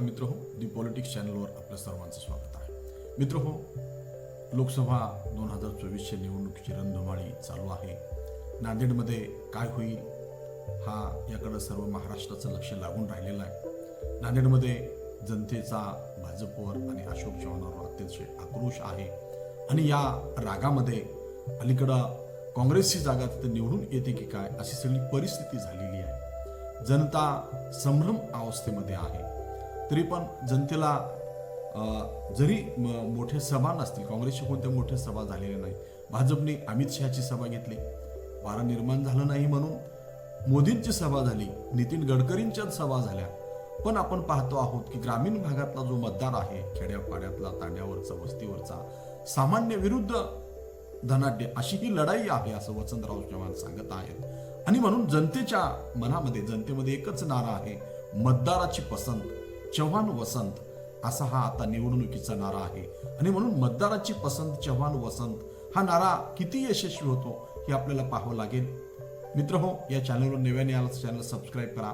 मित्र हो दी पॉलिटिक्स चॅनलवर आपल्या सर्वांचं स्वागत आहे. मित्र हो लोकसभा दोन हजार चोवीसच्या निवडणुकीची रणधुमाळी चालू आहे. नांदेडमध्ये काय होईल हा याकडं सर्व महाराष्ट्राचं लक्ष लागून राहिलेलं आहे. नांदेडमध्ये जनतेचा भाजपवर आणि अशोक चव्हाणांवर अत्यंत आक्रोश आहे. आणि या रागामध्ये अलीकडं काँग्रेसची जागा तिथे निवडून येते की काय अशी सगळी परिस्थिती झालेली आहे. जनता संभ्रम अवस्थेमध्ये आहे. तरी पण जनतेला जरी म- मोठे सभा नसतील काँग्रेसचे कोणत्या मोठे सभा झालेल्या नाही भाजपने अमित शहाची सभा घेतली वारा निर्माण झालं नाही म्हणून मोदींची सभा झाली नितीन गडकरींच्या सभा झाल्या पण आपण पाहतो आहोत की ग्रामीण भागातला जो मतदार आहे खेड्यापाड्यातला तांड्यावरचा वस्तीवरचा सामान्य विरुद्ध धनाढ्य अशी ही लढाई आहे असं वसंतराव चव्हाण सांगत आहेत. आणि म्हणून जनतेच्या मनामध्ये जनतेमध्ये एकच नारा आहे मतदाराची पसंत. चव्हाण वसंत असा हा आता निवडणुकीचा नारा आहे. आणि म्हणून मतदाराची पसंत चव्हाण वसंत हा नारा किती यशस्वी होतो हे आपल्याला पाहावं लागेल. मित्र हो या चॅनलवर नव्याने आला चॅनल सबस्क्राईब करा.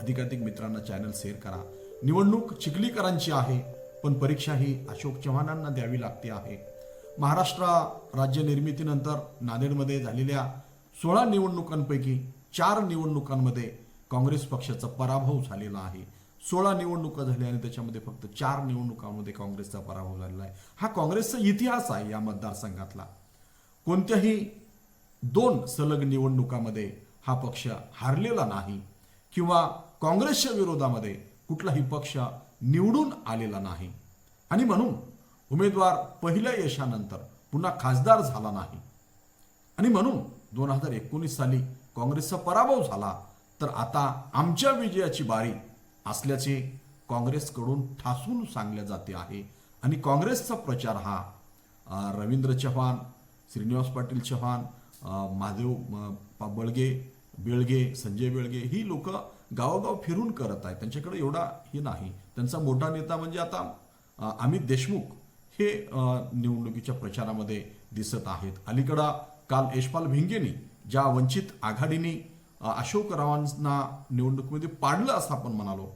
अधिकाधिक मित्रांना चॅनल शेअर करा. निवडणूक चिखलीकरांची आहे पण परीक्षा ही अशोक चव्हाणांना द्यावी लागते आहे. महाराष्ट्र राज्य निर्मितीनंतर नांदेडमध्ये झालेल्या सोळा निवडणुकांपैकी चार निवडणुकांमध्ये काँग्रेस पक्षाचा पराभव झालेला आहे. सोळा निवडणुका झाल्या आणि त्याच्यामध्ये फक्त चार निवडणुकांमध्ये काँग्रेसचा पराभव झालेला आहे. हा काँग्रेसचा इतिहास आहे या मतदारसंघातला. कोणत्याही दोन सलग निवडणुकामध्ये हा पक्ष हारलेला नाही किंवा काँग्रेसच्या विरोधामध्ये कुठलाही पक्ष निवडून आलेला नाही. आणि म्हणून उमेदवार पहिल्या यशानंतर पुन्हा खासदार झाला नाही. आणि म्हणून दोन हजार एकोणीस साली काँग्रेसचा पराभव झाला तर आता आमच्या विजयाची बारी असल्याचे काँग्रेसकडून ठासून सांगले जाते आहे. आणि काँग्रेसचा प्रचार हा रवींद्र चव्हाण श्रीनिवास पाटील चव्हाण महादेव बळगे बेळगे संजय बेळगे ही लोक गावोगाव फिरून करत आहेत. त्यांच्याकडे एवढा हे नाही. त्यांचा मोठा नेता म्हणजे आता अमित देशमुख हे निवडणुकीच्या प्रचारामध्ये दिसत आहेत. अलीकडं काल यशपाल भिंगेनी ज्या वंचित आघाडीने अशोकरावांना निवडणुकीमध्ये पाडलं असं आपण म्हणालो.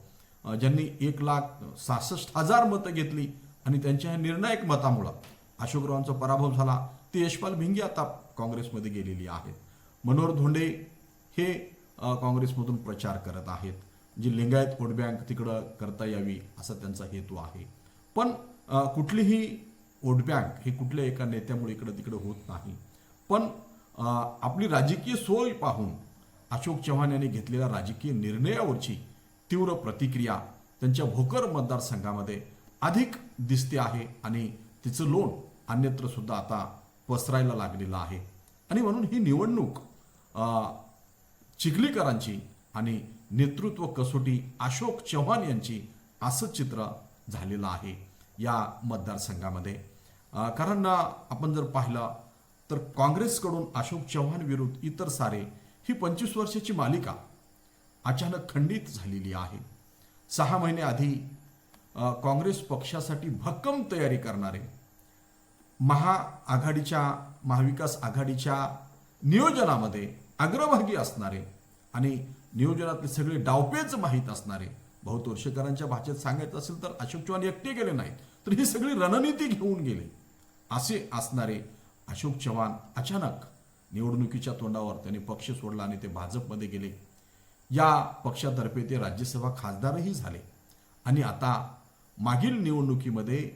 ज्यांनी एक लाख सहासष्ट हजार मतं घेतली आणि त्यांच्या निर्णायक मतामुळं अशोकरावांचा पराभव झाला. ते यशपाल भिंगे आता काँग्रेसमध्ये गेलेली आहेत. मनोहर धोंडे हे काँग्रेसमधून प्रचार करत आहेत. जी लिंगायत वोट बँक तिकडं करता यावी असा त्यांचा हेतू आहे. पण कुठलीही वोट बँक हे कुठल्या एका नेत्यामुळे इकडं तिकडं होत नाही. पण आपली राजकीय सोय पाहून अशोक चव्हाण यांनी घेतलेल्या राजकीय निर्णयावरची तीव्र प्रतिक्रिया त्यांच्या भोकर मतदारसंघामध्ये अधिक दिसते आहे आणि तिचं लोण अन्यत्र सुद्धा आता पसरायला लागलेलं आहे. आणि म्हणून ही निवडणूक चिखलीकरांची आणि नेतृत्व कसोटी अशोक चव्हाण यांची असं चित्र झालेलं आहे या मतदारसंघामध्ये. कारण आपण जर पाहिलं तर काँग्रेसकडून अशोक चव्हाण विरुद्ध इतर सारे ही पंचवीस वर्षाची मालिका अचानक खंडित झालेली आहे. सहा महिने आधी काँग्रेस पक्षासाठी भक्कम तयारी करणारे महाआघाडीच्या महाविकास आघाडीच्या नियोजनामध्ये अग्रभागी असणारे आणि नियोजनातले सगळे डावपेच माहीत असणारे भाऊ तोरशेकरांच्या भाषेत सांगायचं असेल तर अशोक चव्हाण एकटे गेले नाहीत तर ही सगळी रणनीती घेऊन गेले. असे असणारे अशोक चव्हाण अचानक निवडणुकीच्या तोंडावर त्यांनी पक्ष सोडला आणि ते भाजपमध्ये गेले. या पक्षातर्फे ते राज्यसभा खासदारही झाले. आणि आता मागील निवडणुकीमध्ये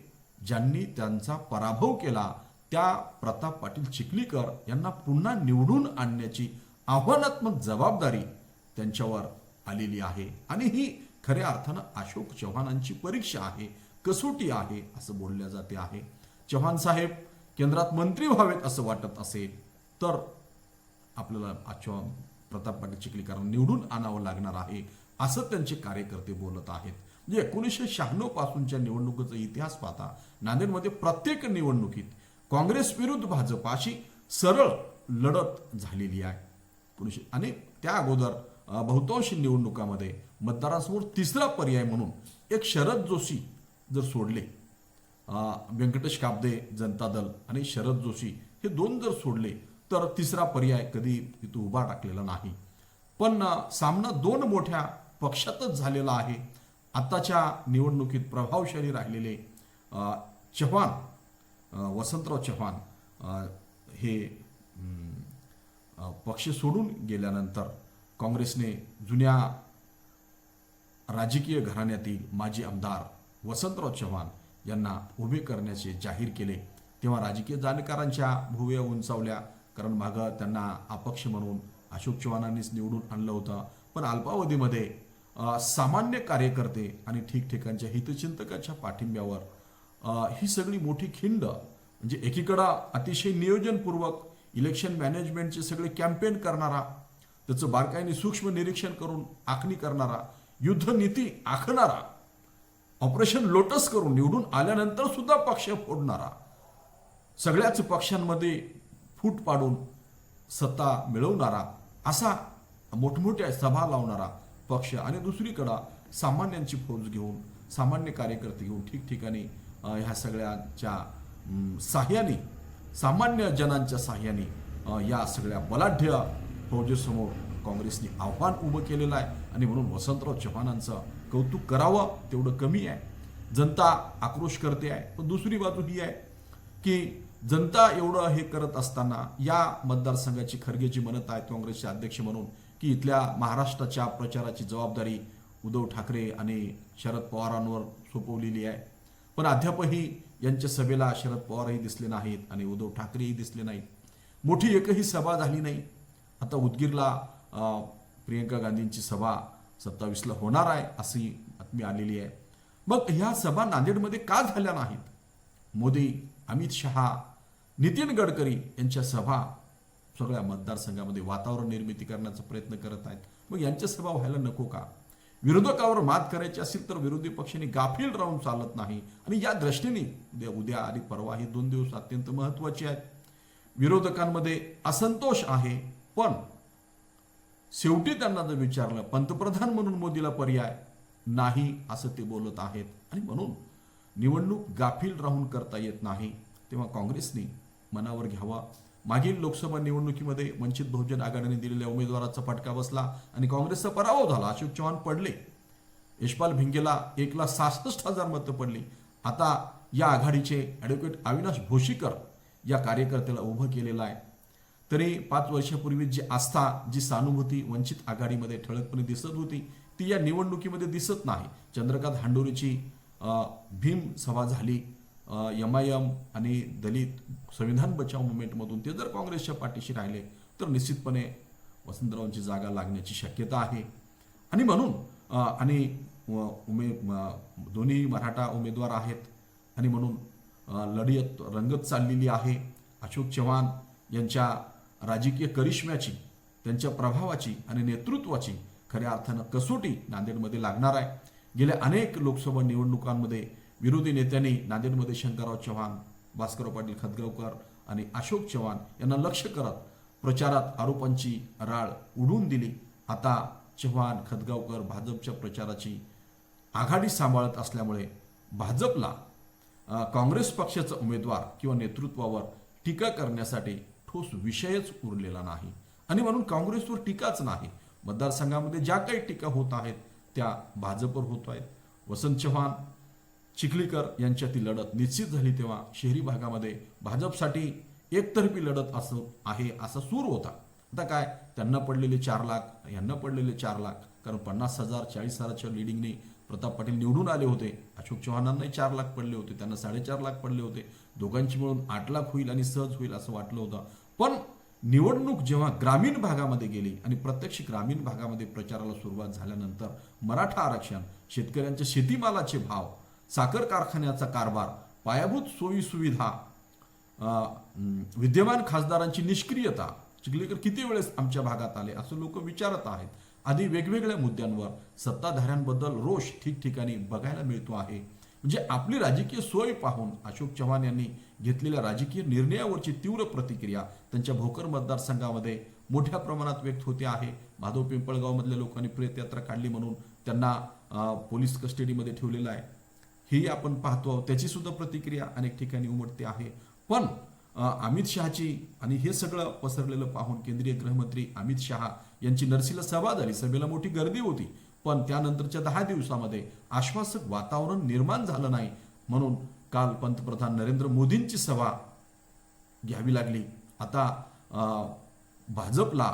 ज्यांनी त्यांचा पराभव केला त्या प्रताप पाटील चिखलीकर यांना पुन्हा निवडून आणण्याची आव्हानात्मक जबाबदारी त्यांच्यावर आलेली आहे. आणि ही खऱ्या अर्थानं अशोक चव्हाणांची परीक्षा आहे कसोटी आहे असं बोलल्या जाते आहे. चव्हाण साहेब केंद्रात मंत्री व्हावेत असं वाटत असेल. तर आपल्याला आजच्या प्रताप पाटील चिखलीकरांना निवडून आणावं लागणार आहे असं त्यांचे कार्यकर्ते बोलत आहेत. म्हणजे एकोणीसशे शहाण्णव पासूनच्या निवडणुकीचा इतिहास पाहता नांदेडमध्ये प्रत्येक निवडणुकीत काँग्रेस विरुद्ध भाजप अशी सरळ लढत झालेली आहे. एकोणीसशे आणि त्या अगोदर बहुतांश निवडणुकामध्ये मतदारांसमोर तिसरा पर्याय म्हणून एक शरद जोशी जर सोडले व्यंकटेश काबदे जनता दल आणि शरद जोशी हे दोन जर सोडले तर तिसरा पर्याय कधी तिथं उभा टाकलेला नाही. पण सामना दोन मोठ्या पक्षातच झालेला आहे. आत्ताच्या निवडणुकीत प्रभावशाली राहिलेले चव्हाण वसंतराव चव्हाण हे पक्ष सोडून गेल्यानंतर काँग्रेसने जुन्या राजकीय घराण्यातील माजी आमदार वसंतराव चव्हाण यांना उभे करण्याचे जाहीर केले. तेव्हा राजकीय जाणकारांच्या भुवया उंचावल्या. कारण मागं त्यांना अपक्ष म्हणून अशोक चव्हाणांनीच निवडून आणलं होतं. पण अल्पावधीमध्ये सामान्य कार्यकर्ते आणि ठिकठिकाणच्या हितचिंतकाच्या पाठिंब्यावर ही सगळी मोठी खिंड म्हणजे एकीकडं अतिशय नियोजनपूर्वक इलेक्शन मॅनेजमेंटचे सगळे कॅम्पेन करणारा त्याचं बारकाईने सूक्ष्म निरीक्षण करून आखणी करणारा युद्धनीती आखणारा ऑपरेशन लोटस करून निवडून आल्यानंतर सुद्धा पक्ष फोडणारा सगळ्याच पक्षांमध्ये फूट पाडून सत्ता मिळवणारा असा मोठमोठ्या सभा लावणारा पक्ष आणि दुसरीकडं सामान्यांची फौज घेऊन सामान्य कार्यकर्ते घेऊन ठिकठिकाणी ह्या सगळ्यांच्या साह्याने सामान्य जनांच्या साह्याने या सगळ्या बलाढ्य फौजेसमोर काँग्रेसने आव्हान उभं केलेलं आहे. आणि म्हणून वसंतराव चव्हाणांचं कौतुक करावं तेवढं कमी आहे. जनता आक्रोश करते आहे. पण दुसरी बाजू ही आहे की जनता एवढं हे करत असताना या मतदारसंघाची खरगेची म्हणत आहेत काँग्रेसचे अध्यक्ष म्हणून की इथल्या महाराष्ट्राच्या प्रचाराची जबाबदारी उद्धव ठाकरे आणि शरद पवारांवर सोपवलेली आहे. पण अद्यापही यांच्या सभेला शरद पवारही दिसले नाहीत आणि उद्धव ठाकरेही दिसले नाहीत. मोठी एकही सभा झाली नाही. आता उदगीरला प्रियंका गांधींची सभा सत्तावीसला होणार आहे अशी बातमी आलेली आहे. मग ह्या सभा नांदेडमध्ये का झाल्या नाहीत? मोदी अमित शहा नितीन गडकरी यांच्या सभा सगळ्या मतदारसंघामध्ये वातावरण निर्मिती करण्याचा प्रयत्न करत आहेत. मग यांच्या सभा व्हायला नको का? विरोधकावर मात करायची असेल तर विरोधी पक्षांनी गाफील राहून चालत नाही. आणि या दृष्टीने उद्या उद्या आणि परवा हे दोन दिवस अत्यंत महत्त्वाचे आहेत. विरोधकांमध्ये असंतोष आहे पण शेवटी त्यांना जर विचारलं पंतप्रधान म्हणून मोदीला पर्याय नाही असं ते बोलत आहेत. आणि म्हणून निवडणूक गाफील राहून करता येत नाही. तेव्हा काँग्रेसने मनावर घ्यावा. मागील लोकसभा निवडणुकीमध्ये वंचित बहुजन आघाडीने दिलेल्या उमेदवाराचा फटका बसला आणि काँग्रेसचा पराभव झाला. अशोक चव्हाण पडले. यशपाल भिंगेला एक लाख सहासष्ट हजार मतं पडली. आता या आघाडीचे ॲडव्होकेट अविनाश भोशीकर या कार्यकर्त्याला उभं केलेलं आहे. तरी पाच वर्षापूर्वी जी आस्था जी सहानुभूती वंचित आघाडीमध्ये ठळकपणे दिसत होती ती या निवडणुकीमध्ये दिसत नाही. चंद्रकांत हांडोरीची भीम सभा झाली. एम आय एम आणि दलित संविधान बचाव मुवमेंटमधून ते जर काँग्रेसच्या पाठीशी राहिले तर निश्चितपणे वसंतरावांची जागा लागण्याची शक्यता आहे. आणि म्हणून आणि उमे दोन्ही मराठा उमेदवार आहेत. आणि म्हणून अ, लढत रंगत चाललेली आहे. अशोक चव्हाण यांच्या राजकीय करिश्म्याची त्यांच्या प्रभावाची आणि नेतृत्वाची खऱ्या अर्थानं कसोटी नांदेडमध्ये लागणार आहे. गेल्या अनेक लोकसभा निवडणुकांमध्ये विरोधी नेत्यांनी नांदेडमध्ये शंकरराव चव्हाण भास्करराव पाटील खतगावकर आणि अशोक चव्हाण यांना लक्ष करत प्रचारात आरोपांची राळ उडून दिली. आता चव्हाण खतगावकर भाजपच्या प्रचाराची आघाडी सांभाळत असल्यामुळे भाजपला काँग्रेस पक्षाचा उमेदवार किंवा नेतृत्वावर टीका करण्यासाठी ठोस विषयच उरलेला नाही. आणि म्हणून काँग्रेसवर टीकाच नाही. मतदारसंघामध्ये ज्या काही टीका होत आहेत त्या भाजपवर होत आहेत. वसंत चव्हाण चिखलीकर यांच्यातील लढत निश्चित झाली तेव्हा शहरी भागामध्ये भाजपसाठी एकतर्फी लढत असं आहे असा सूर होता. आता काय? त्यांना पडलेले चार लाख यांना पडलेले चार लाख. कारण पन्नास हजार चाळीस हजाराच्या लिडिंगने प्रताप पाटील निवडून आले होते. अशोक चव्हाणांनाही चार लाख पडले होते. त्यांना साडेचार लाख पडले होते. दोघांची मिळून आठ लाख होईल आणि सहज होईल असं वाटलं होतं. पण निवडणूक जेव्हा ग्रामीण भागामध्ये गेली आणि प्रत्यक्ष ग्रामीण भागामध्ये प्रचाराला सुरुवात झाल्यानंतर मराठा आरक्षण शेतकऱ्यांच्या शेतीमालाचे भाव साखर कारखान्याचा कारभार पायाभूत सोयीसुविधा विद्यमान खासदारांची निष्क्रियता चिखलीकर किती वेळेस आमच्या भागात आले असं लोक विचारत आहेत. आधी वेगवेगळ्या मुद्द्यांवर सत्ताधाऱ्यांबद्दल रोष ठिकठिकाणी बघायला मिळतो आहे. म्हणजे आपली राजकीय सोय पाहून अशोक चव्हाण यांनी घेतलेल्या राजकीय निर्णयावरची तीव्र प्रतिक्रिया त्यांच्या भोकर मतदारसंघामध्ये मोठ्या प्रमाणात व्यक्त होते आहे. माधव पिंपळगावमधल्या लोकांनी प्रेतयात्रा काढली म्हणून त्यांना पोलीस कस्टडीमध्ये ठेवलेलं आहे. ही आपण पाहतो आहोत त्याची सुद्धा प्रतिक्रिया अनेक ठिकाणी उमटते आहे. पण अमित शहाची आणि हे सगळं पसरलेलं पाहून केंद्रीय गृहमंत्री अमित शहा यांची नर्सीला सभा झाली सभेला मोठी गर्दी होती. पण त्यानंतरच्या दहा दिवसामध्ये आश्वासक वातावरण निर्माण झालं नाही म्हणून काल पंतप्रधान नरेंद्र मोदींची सभा घ्यावी लागली. आता भाजपला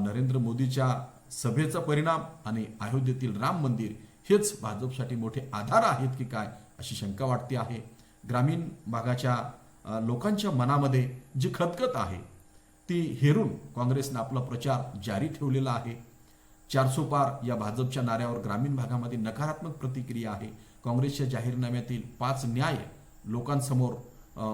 नरेंद्र मोदीच्या सभेचा परिणाम आणि अयोध्येतील राम मंदिर हेच भाजपसाठी मोठे आधार आहेत की काय अशी शंका वाटते आहे. ग्रामीण भागाच्या लोकांच्या मनामध्ये जी खतखत आहे ती हेरून काँग्रेसनं आपला प्रचार जारी ठेवलेला आहे. चारसो पार या भाजपच्या नाऱ्यावर ग्रामीण भागामध्ये नकारात्मक प्रतिक्रिया आहे. काँग्रेसच्या जाहीरनाम्यातील पाच न्याय लोकांसमोर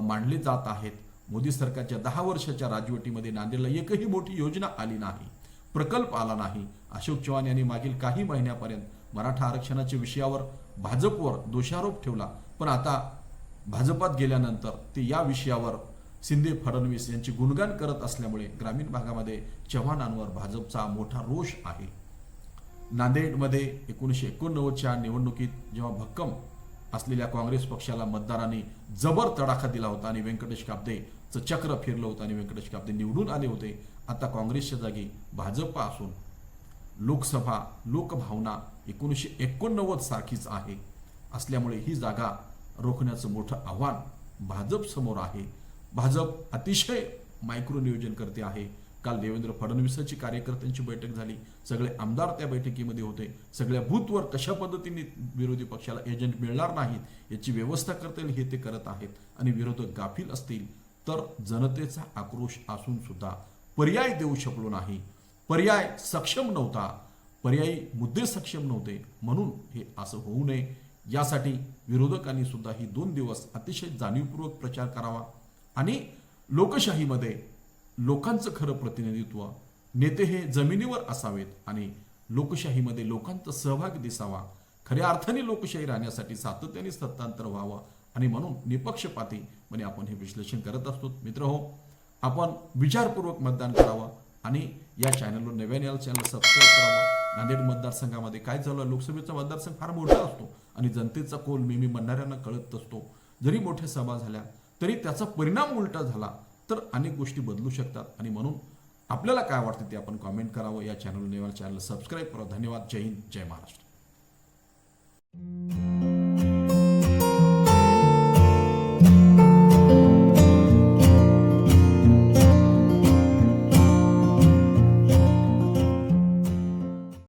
मांडले जात आहेत. मोदी सरकारच्या दहा वर्षाच्या राजवटीमध्ये नांदेडला एकही मोठी योजना आली नाही. प्रकल्प आला नाही. अशोक चव्हाण यांनी मागील काही महिन्यापर्यंत मराठा आरक्षणाच्या विषयावर भाजपवर दोषारोप ठेवला. पण आता भाजपात गेल्यानंतर ते या विषयावर शिंदे फडणवीस यांची गुणगान करत असल्यामुळे ग्रामीण भागामध्ये चव्हाणांवर भाजपचा मोठा रोष आहे. नांदेडमध्ये एकोणीसशे एकोणनव्वदच्या निवडणुकीत जेव्हा भक्कम असलेल्या काँग्रेस पक्षाला मतदारांनी जबर तडाखा दिला होता आणि व्यंकटेश काब्देचं चक्र फिरलं होतं आणि व्यंकटेश काब्दे निवडून आले होते आता काँग्रेसच्या जागी भाजप असून लोकसभा लोकभावना एकोणीसशे एकोणनव्वद सारखीच आहे. असल्यामुळे ही जागा रोखण्याचं मोठं आव्हान भाजप समोर आहे. भाजप अतिशय मायक्रो नियोजन करते आहे. काल देवेंद्र फडणवीसांची कार्यकर्त्यांची बैठक झाली. सगळे आमदार त्या बैठकीमध्ये होते. सगळ्या बूथवर कशा पद्धतीने विरोधी पक्षाला एजंट मिळणार नाहीत याची व्यवस्था करता येईल हे ते करत आहेत. आणि विरोधक गाफील असतील तर जनतेचा आक्रोश असून सुद्धा पर्याय देऊ शकलो नाही. पर्याय सक्षम नव्हता पर्यायी मुद्दे सक्षम नव्हते. म्हणून हे असं होऊ नये. यासाठी विरोधकांनी सुद्धा ही दोन दिवस अतिशय जाणीवपूर्वक प्रचार करावा आणि लोकशाहीमध्ये लोकांचं खरं प्रतिनिधित्व नेते हे जमिनीवर असावेत आणि लोकशाहीमध्ये लोकांचा सहभाग दिसावा. खऱ्या अर्थाने लोकशाही राहण्यासाठी सातत्याने सत्तांतर व्हावं आणि म्हणून निपक्षपाती म्हणजे आपण हे विश्लेषण करत असतो. मित्र हो आपण विचारपूर्वक मतदान करावं आणि या चॅनलवर नव्याने आलं चॅनल सबस्क्राईब करावं नांदेड मतदारसंघामध्ये काय झालं लोकसभेचा मतदारसंघ फार मोठा असतो आणि जनतेचा कोल नेहमी म्हणणाऱ्यांना कळत असतो. जरी मोठ्या सभा झाल्या तरी त्याचा परिणाम उलटा झाला तर अनेक गोष्टी बदलू शकतात. आणि म्हणून आपल्याला काय वाटतं ते आपण कॉमेंट करावं. या चॅनल नेवाल चॅनल सबस्क्राईब करा. धन्यवाद. जय हिंद. जय महाराष्ट्र.